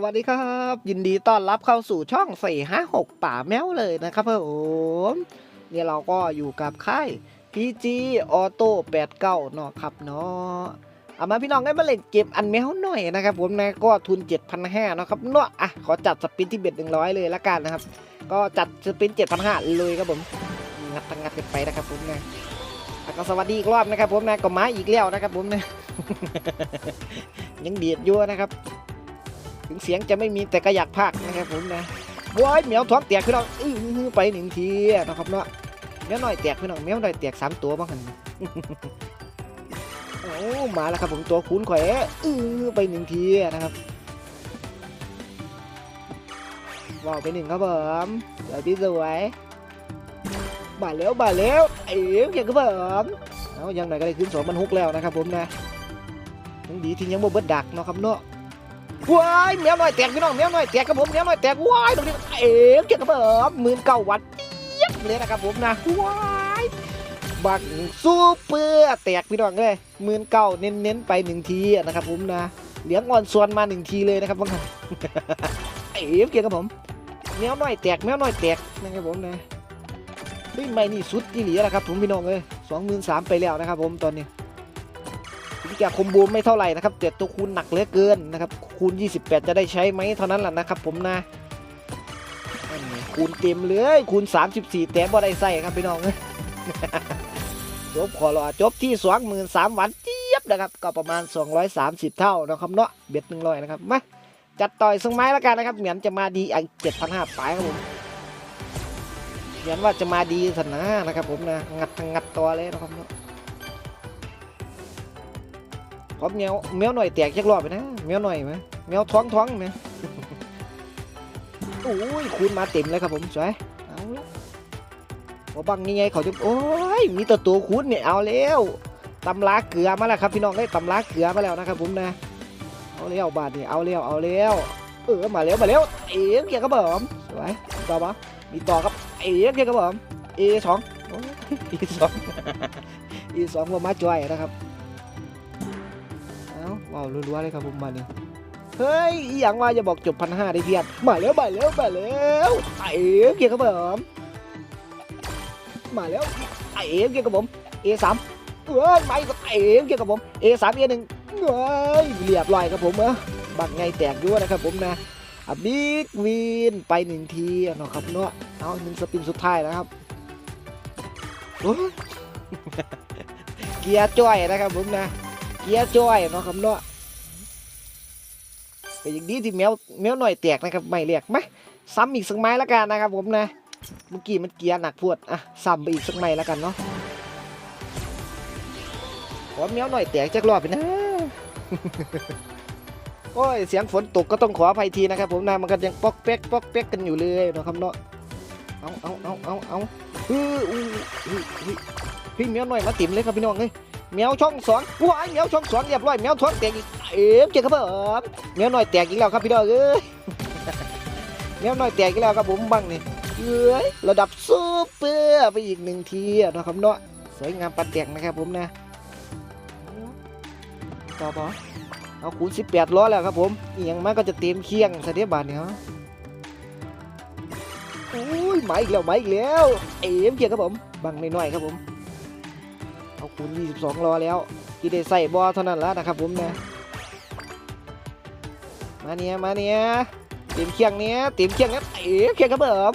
วัสดีครับ ยินดีต้อนรับเข้าสู่ช่องสี่ห้าหกป่าแมวเลยนะครับผมเนี่ยเราก็อยู่กับค่าย PG Auto 89เนาะครับเนาะเอามาพี่น้องได้มาเล่นเก็บอันแมวหน่อยนะครับผมนะก็ทุน 7,500นะครับเนาะอะขอจัดสปินที่เบ็ด100 เลยละกันนะครับ ก็จัดสปิน 7,500 เลยครับผมงัดงัดกันไปนะครับผมนะก็สวัสดีอีกรอบนะครับผมนะก็มาอีกแล้วนะครับผมนะยังเดียดยู่วนะครับ ถึงเสียงจะไม่มีแต่ก็อยากพากนะครับผมนะว้ายเหมียวท้องแตกพี่น้องอื้อไปหนึ่งทีนะครับเนาะแมวน้อยแตกพี่น้องแมวน้อยแตกสามตัวบ้างหันโอ้มาแล้วครับผมตัวคูณข่อยอื้อไปหนึ่งทีนะครับว้าวไปหนึ่งครับผมสวยพี่สวยบาดแล้วบาดแล้วเอ๋ยังครับผมเอายังไหนก็ได้ขึ้นสองมันฮุกแล้วนะครับผมนะยังดีที่ยังบ่เบิดดักเนาะครับเนาะ ว้ายแมวน้อยแตกพี่น้องแมวน้อยแตกครับผมแมวน้อยแตกว้ายตรงนี้เอ๋เกี่ยวกับเบิมหมื่นเก้าวัตต์เจี๊ยบเลยนะครับผมนะว้ายบักซูเปอร์แตกพี่น้องเลยหมื่นเก้าเน้นๆไปหนึ่งทีนะครับผมนะเหลียงอ่อนส่วนมาหนึ่งทีเลยนะครับผมเอ๋เกี่ยวกับผมแมวน้อยแตกแมวน้อยแตกนะครับผมนะเฮ้ยไม่นี่สุดที่เหลียนะครับผมพี่น้องเลยสองหมื่นสามไปแล้วนะครับผมตอนนี้ วิธีกาคมบูมไม่เท่าไหร่นะครับแต่ตัวคูณหนักเหลือเกินนะครับคูณ 28 จะได้ใช้ไหมเท่านั้นแหละนะครับ ผมนะนนคูณเต็มเลยคูณ 34 แต่บ่ได้ใส่ครับพี่น้องจบขอรอจบที่23,000วันเจี๊ยบนะครับ ก็ประมาณ 230 เท่านะครับเนาะเบ็ด100นะครับมาจัดต่อยสงไม้แล้วกันนะครับเหมือนจะมาดีอัน7,500ไปครับผมเหมือนว่าจะมาดีสนะนะครับผมนะงัดทั้งงัดตัวเลยนะครับเนาะ ขอแมวแมวหน่อยแตกจักรอบไปนะแมวหน่อยไหมแมวท้องท้องไหมโอ้ยคูณมาเต็มเลยครับผมสวยเอาละพอบังนี่ไงเขาจะโอ้ยมีตัวตัวคูณเนี่ยเอาแล้วตำลาเกลือมาแล้วครับพี่น้องได้ตำลาเกลือมาแล้วนะครับผมนะเอาแล้วบาทนี่เอาแล้วเอาแล้วเออมาแล้วมาแล้วเอ๋เกียร์กระเบิมสวยต่อปะมีต่อครับเอ๋เกียร์กระเบิมเอสองอ้ยเอสองเอสองมามาจ่อยนะครับ ว้าวรัวๆเลยครับผมมาเนี่ยเฮ้ยอหย่างว่าจะบอกจบพันห้าได้เพียนมาแล้วมาแล้วมาแล้วไอเอ๋เกียร์ครับผมมาแล้วไอเอ๋เกียร์กับผมเอสามเอ้ยไม่ก็ไอเอ๋เกียร์กับผมเอสามเอหนึ่งเอ้ยเรียบร้อยครับผมเออบักไงแตกด้วยนะครับผมนะอะบิ๊กวินไปหนึ่งทีเนาะครับเนาะเอาหนึ่งสปินสุดท้ายนะครับเกียร์จ้อยนะครับผมนะ เกียร์จ้อยเนาะครับเนาะแต่อย่างดีที่แมวแมวหน่อยแตกนะครับไม่เรียกไหมซ้ำอีกสักไม้ละกันนะครับผมนะเมื่อกี้มันเกียร์หนักพวดอะซ้ำไปอีกสักไม้ละกันเนาะขอแมวหน่อยแตกจักรอบไปนะโอ้ยเสียงฝนตกก็ต้องขออภัยทีนะครับ ผมนะมันก็ยังป๊อกแป๊กป๊อกแป๊กกันอยู่เลยเนาะครับเนาะเอาเอาเอาเอาเอาเฮ้ยอุ้ยเฮ้ยเฮ้ยเฮ้ยแมวหน่อยมาติ่มเลยครับพี่น้องเฮ้ย แมวช่องสองว้ายแมวช่องสองเรียบร้อยแมวท้องแตกอีกเอ๋เจ้าครับผมแมวน้อยแตกอีกแล้วครับพี่น้องเอ้ยแมวน้อยแตกอีกแล้วครับผมบังนี่เอ้ยระดับซูเปอร์ไปอีกหนึ่งทีนะครับเนาะสวยงามปัดแตกนะครับผมนะต่อปะเอาคูณ18ล้อแล้วครับผมอีกอย่างมากก็จะเต็มเคียงสเตปบาทเนี่ยฮะโอ้ยมาอีกแล้วมาอีกแล้ว เอ๋เกียครับผมบังน้อยๆครับผม เอาคูณ22 รอแล้วที่ได้ใส่บอเท่านั้นแล้วนะครับผมนะมาเนี่ยมาเนี่ยเต็มเคียงเนี้ยเต็มเคียงเนี้ยเอ๋เคียงกระเบิม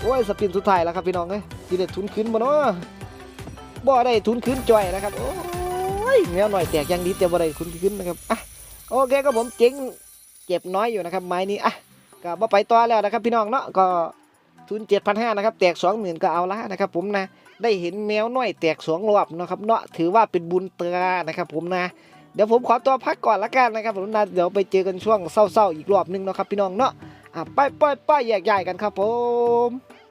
โอ้ยสปินสุดท้ายแล้วครับพี่น้องเอ้ยที่ได้ทุนขึ้นบ่เนาะบ่ได้ทุนขึ้นจ่อยนะครับโอ้ยแมวหน่อยแตกยังดีแต่บ่ได้ทุนขึ้นนะครับอะโอเคครับผมเจ๋งเจ็บน้อยอยู่นะครับไม้นี้อะก็บ่ไปต่อแล้วนะครับพี่น้องเนาะก็ทุน7,500นะครับแตก20,000ก็เอาละนะครับผมนะ ได้เห็นแมวน้อยแตกสองรอบนะครับเนาะถือว่าเป็นบุญตรานะครับ ผมนะเดี๋ยวผมขอตัวพักก่อนละกันนะครับผมนะเดี๋ยวไปเจอกันช่วงเศร้าๆอีกรอบนึงนะครับพี่น้องเนาะอะไปไปไปแยกย้ายกันครับผม